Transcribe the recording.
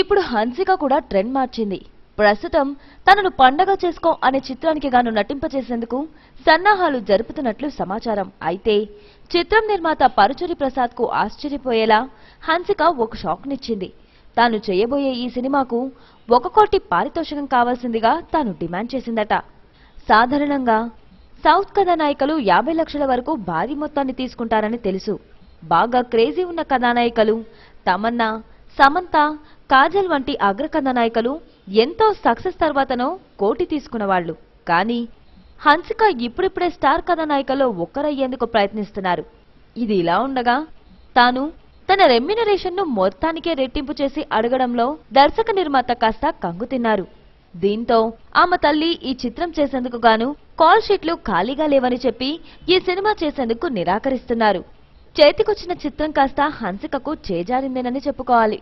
ఇప్పుడు హన్సిక కూడా ట్రెండ్ మార్చింది. ప్రస్తుతం తనను పండగ చేసుకో అనే చిత్రానికి గాను నటింపచేసేందుకు సన్నాహాలు జరుపుతున్నట్లు సమాచారం. అయితే చిత్రం నిర్మాత పరుచూరి ప్రసాద్కు ఆశ్చర్యపోయేలా హన్సిక ఒక షాక్నిచ్చింది. తాను చేయబోయే ఈ సినిమాకు ఒక కోటి పారితోషికం కావాల్సిందిగా తాను డిమాండ్ చేసిందట. సాధారణంగా సౌత్ కథానాయికలు యాభై లక్షల వరకు భారీ మొత్తాన్ని తీసుకుంటారని తెలుసు. బాగా క్రేజీ ఉన్న కథానాయికలు తమన్నా సమంత కాజల్ వంటి అగ్ర నాయకులు ఎంతో సక్సెస్ తర్వాతనో కోటి తీసుకున్నవాళ్ళు కానీ హన్సిక ఇప్పుడిప్పుడే స్టార్ కథానాయికలో ఒక్కరయ్యేందుకు ప్రయత్నిస్తున్నారు. ఇది ఇలా ఉండగా తాను తన రెమ్యునరేషన్ను మొత్తానికే రెట్టింపు చేసి అడగడంలో దర్శక నిర్మాత కాస్త కంగు తిన్నారు. దీంతో ఆమె తల్లి ఈ చిత్రం చేసేందుకు గాను కాల్ షీట్లు ఖాళీగా లేవని చెప్పి ఈ సినిమా చేసేందుకు నిరాకరిస్తున్నారు. చేతికొచ్చిన చిత్రం కాస్త హన్సికకు చేజారిందేనని చెప్పుకోవాలి.